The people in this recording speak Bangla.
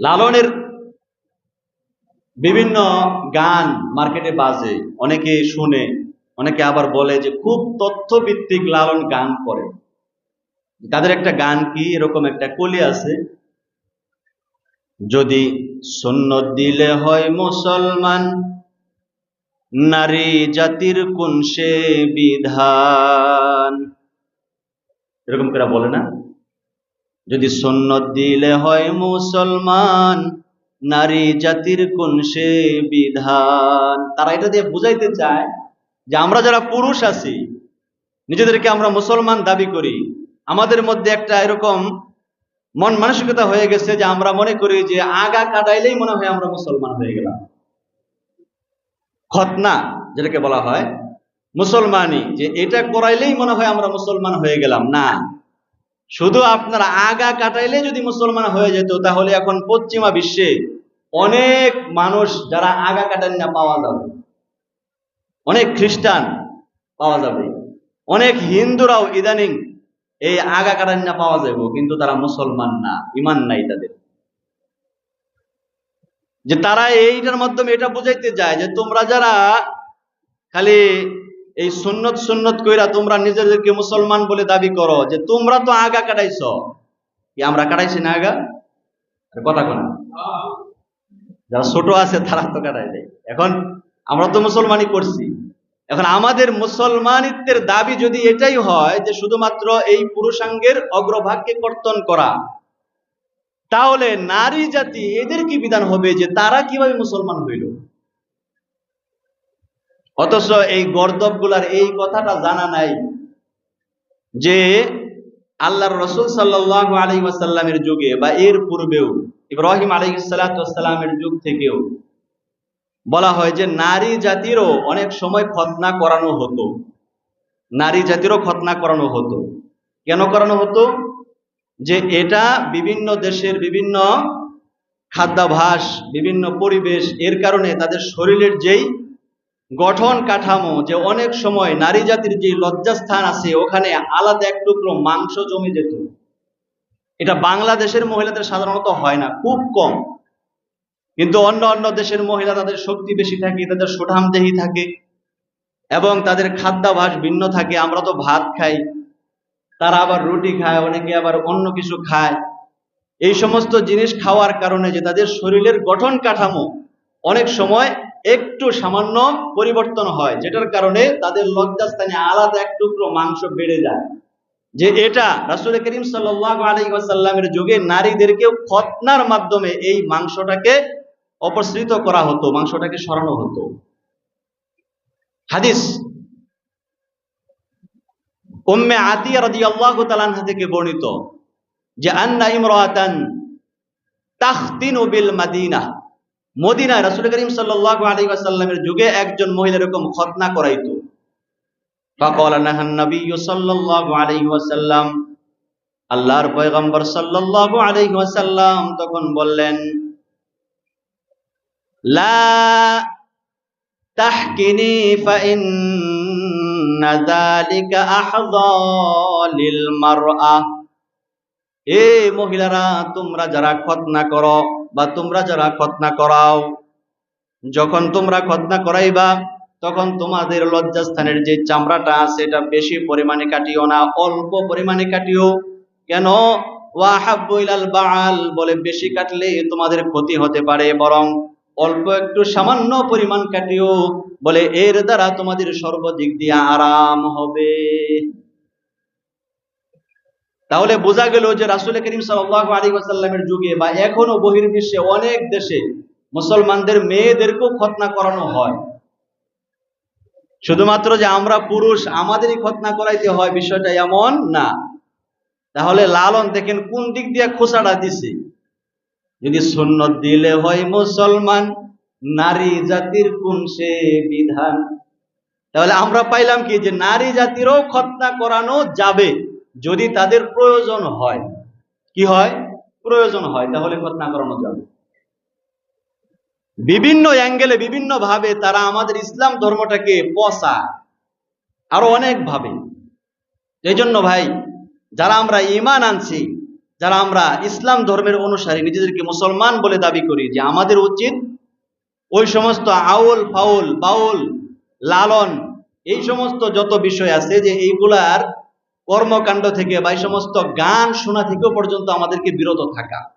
লালনের বিভিন্ন গান মার্কেটে বাজে। অনেকে শুনে, অনেকে আবার বলে যে খুব তথ্যভিত্তিক লালন গান করে। তাদের একটা গান কি? এরকম একটা কলি আছে। যদি সুন্নত দিলে হয় মুসলমান, নারী জাতির কোন সে বিধান? এরকম করে বলে না? যদি সন্ন্যত দিলে হয় মুসলমান, নারী জাতির কোন সে বিধান? তারা এটা দিয়ে বুঝাইতে চায় যে আমরা যারা পুরুষ আছি, নিজেদেরকে আমরা মুসলমান দাবি করি। আমাদের মধ্যে একটা এরকম মন মানসিকতা হয়ে গেছে যে আমরা মনে করি যে আগা কাটাইলেই মনে হয় আমরা মুসলমান হয়ে গেলাম। খতনা যেটাকে বলা হয় মুসলমানি যে এটা করাইলেই মনে হয় আমরা মুসলমান হয়ে গেলাম। না শুধু আপনার আগা কাটাইলে যদি মুসলমান হয়ে যেত, তাহলে এখন পশ্চিমা বিশ্বে অনেক মানুষ যারা আগা কাটান না পাওয়া যাবে। অনেক খ্রিস্টান পাওয়া যাবে। অনেক হিন্দুরাও ইদানিং এই আগা কাটান না পাওয়া যাবে কিন্তু তারা মুসলমান না, ইমান নাই তাদের। যে তারা এইটার মাধ্যমে এটা বুঝাইতে যায় যে তোমরা যারা খালি এই সুন্নত সুন্নত কইরা তোমরা নিজেদেরকে মুসলমান বলে দাবি করো যে তোমরা তো আগা কাটাইছ। কি আমরা কাটাইছি না আগা? কথা কোনা। যারা ছোট আছে, তারা তো কাটাই দেয় এখন আমরা তো মুসলমানই করছি এখন আমাদের মুসলমানিত্বের দাবি যদি এটাই হয় যে শুধুমাত্র এই পুরুষাঙ্গের অগ্রভাগকে কর্তন করা, তাহলে নারী জাতি এদের কি বিধান হবে যে তারা কীভাবে মুসলমান হইল? অথচ এই গর্দবগুলার এই কথাটা জানা নাই যে আল্লাহর রসুল সাল্লাহ আলী ওয়াসাল্লামের যুগে বা এর পূর্বেও, ইব্রাহিম আলী সাল্লামের যুগ থেকেও বলা হয় যে নারী জাতিরও অনেক সময় খতনা করানো হতো। নারী জাতিরও খতনা করানো হতো। কেন করানো হতো? যে এটা বিভিন্ন দেশের বিভিন্ন খাদ্যাভাস, বিভিন্ন পরিবেশ, এর কারণে তাদের শরীরের যেই গঠন কাঠামো যে অনেক সময় নারী জাতির যে লজ্জাস্থান আছে, ওখানে আলাদা এক টুকরো মাংস জমে যেত। এটা বাংলাদেশের মহিলাদের সাধারণত হয় না, খুব কম। কিন্তু অন্য অন্য দেশের মহিলা তাদের শক্তি বেশি থাকে, তাদের সুঠাম দেহি থাকে, এবং তাদের খাদ্যাভাস ভিন্ন থাকে। আমরা তো ভাত খাই, তারা আবার রুটি খায়, অনেকে আবার অন্য কিছু খায়। এই সমস্ত জিনিস খাওয়ার কারণে যে তাদের শরীরের গঠন কাঠামো অনেক সময় একটু সামান্য পরিবর্তন হয়, যেটার কারণে তাদের লজ্জাস্থানে আলাদা এক টুকরো মাংস বেড়ে যায়। যে এটা রাসুল করিম আলাইসাল্লামের যুগে নারীদেরকেও খতনার মাধ্যমে এই মাংসটাকে অপসৃত করা হতো, মাংসটাকে সরানো হতো। হাদিস। উম্মে আতিয়া রাদিয়াল্লাহু তাআলা থেকে বর্ণিত যে, আন্না ইমরাতান তাখতিনু বিল মাদিনা। মদিনায় রাসূল করিম সাল্লাল্লাহু আলাইহি ওয়াসাল্লামের যুগে একজন মহিলা এরকম খতনা করাইতো فقال نهى النبي صلى الله عليه وسلم আল্লাহর পয়গম্বর সাল্লাল্লাহু আলাইহি ওয়াসাল্লাম তখন বললেন লা তাহকিনি ফাইন্না যালিকা আহযা লিল মারআ এ মহিলারা তোমরা যারা খতনা করো বা তোমরা যারা খতনা করাও, যখন তোমরা খতনা করাইবা, তখন তোমাদের লজ্জাস্থানের যে চামড়াটা আছে এটা বেশি পরিমাণে কাটিও না, অল্প পরিমাণে কাটিও। কেন? বাআল বলে বেশি কাটলে তোমাদের ক্ষতি হতে পারে, বরং অল্প একটু সামান্য পরিমাণ কাটিও বলে এর দ্বারা তোমাদের সর্বদিক দিয়ে আরাম হবে। তাহলে বোঝা গেল যে রাসুল করিম সাল্লাহ আলী ওয়াসাল্লামের যুগে বা এখনও বহির্বিশ্বে অনেক দেশে মুসলমানদের মেয়েদেরকেও খতনা করানো হয়। শুধুমাত্র যে আমরা পুরুষ, আমাদেরই খতনা করাইতে হয়, বিষয়টা এমন না। তাহলে লালন দেখেন কোন দিক দিয়ে খোসাটা দিছে? যদি সুন্নত দিলে হয় মুসলমান, নারী জাতির কোন সে বিধান? তাহলে আমরা পাইলাম কি? যে নারী জাতিরও খতনা করানো যাবে। যদি তাদের প্রয়োজন হয়, কি হয়? প্রয়োজন হয়, তাহলে খতনা করানো যাবে। বিভিন্ন অ্যাঙ্গেলে, বিভিন্নভাবে তারা আমাদের ইসলাম ধর্মটাকে পচায়। আরও অনেকভাবে। এই জন্য ভাই, যারা আমরা ইমান আনছি, যারা আমরা ইসলাম ধর্মের অনুসারে, নিজেদেরকে মুসলমান বলে দাবি করি যে আমাদের উচিত ওই সমস্ত আউল, ফাউল, বাউল, লালন, এই সমস্ত যত বিষয় আছে যে এইগুলার কর্মকাণ্ড থেকে বা এই সমস্ত গান শোনা থেকেও পর্যন্ত আমাদেরকে বিরত থাকা।